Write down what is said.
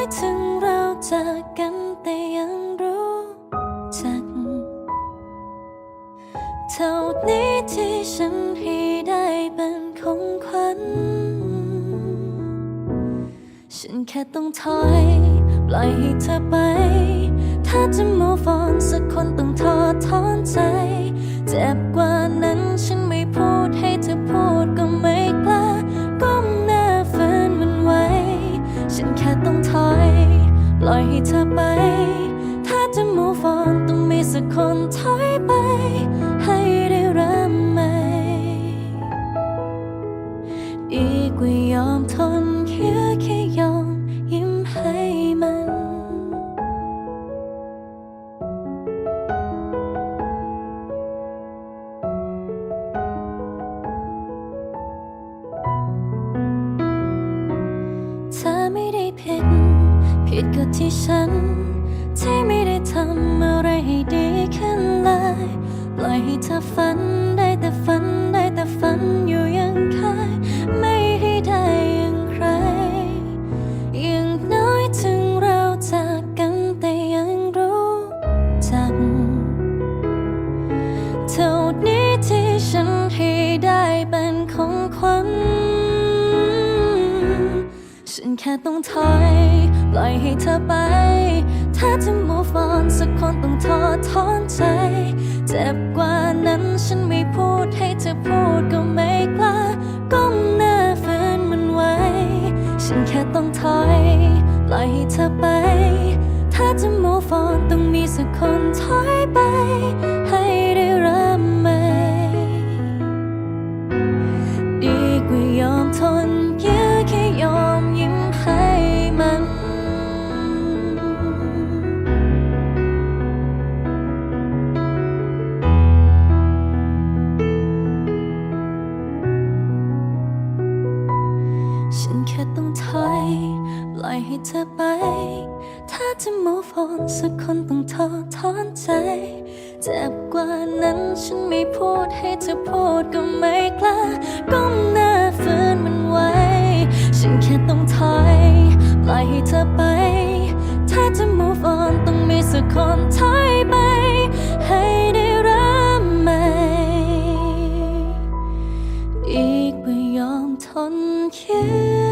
อยถึงเราจากกันแต่ยังรู้จัก เท่านี้ที่ฉันให้ได้เป็นของขวัญ ฉันแค่ต้องถอย ปล่อยให้เธอไป ถ้าจะ move on สักคนต้องทอดถอนใจ เจ็บกว่า ล่อยให้เธอไป ถ้าจะ move on ต้องมีสักคนถอยไป ให้ได้เริ่มใหม่ดีกว่ายอมทนแค่แค่ยอมยิ้มให้มันเธอไม่ได้ผิด ผิดก็ที่ฉัน ที่ไม่ได้ทำอะไรให้ดีขึ้นเลย ปล่อยให้เธอฝันได้แต่ฝันได้แต่ฝันอยู่อยังเคยไม่ให้ได้อย่างใคร อย่างน้อยถึงเราจากกันแต่ยังรู้จักเท่านี้ที่ฉันให้ได้เป็นของขวัญฉันแค่ต้องถอย ปล่อยให้เธอไป ถ้าจะ move on สักคนต้องทอดถอนใจ เจ็บกว่านั้นฉันไม่พูดให้เธอพูดก็ไม่กล้าก้มหน้าฝืนมันไว้ ฉันแค่ต้องถอย ปล่อยให้เธอไป ถ้าจะ move on ต้องมีสักคนถอยไป ถอยปล่อยให้เธอไป ถ้าจะ move on สักคนต้องท้อทอนใจ เจ็บกว่านั้นฉันไม่พูดให้เธอพูดก็ไม่กล้าก้มหน้าฝืนมันไว้ ฉันแค่ต้องถอย ปล่อยให้เธอไป ถ้าจะ move on ต้องมีสักคนถอยไป ให้ได้รับใหม่อีกไม่ยอมทนคิด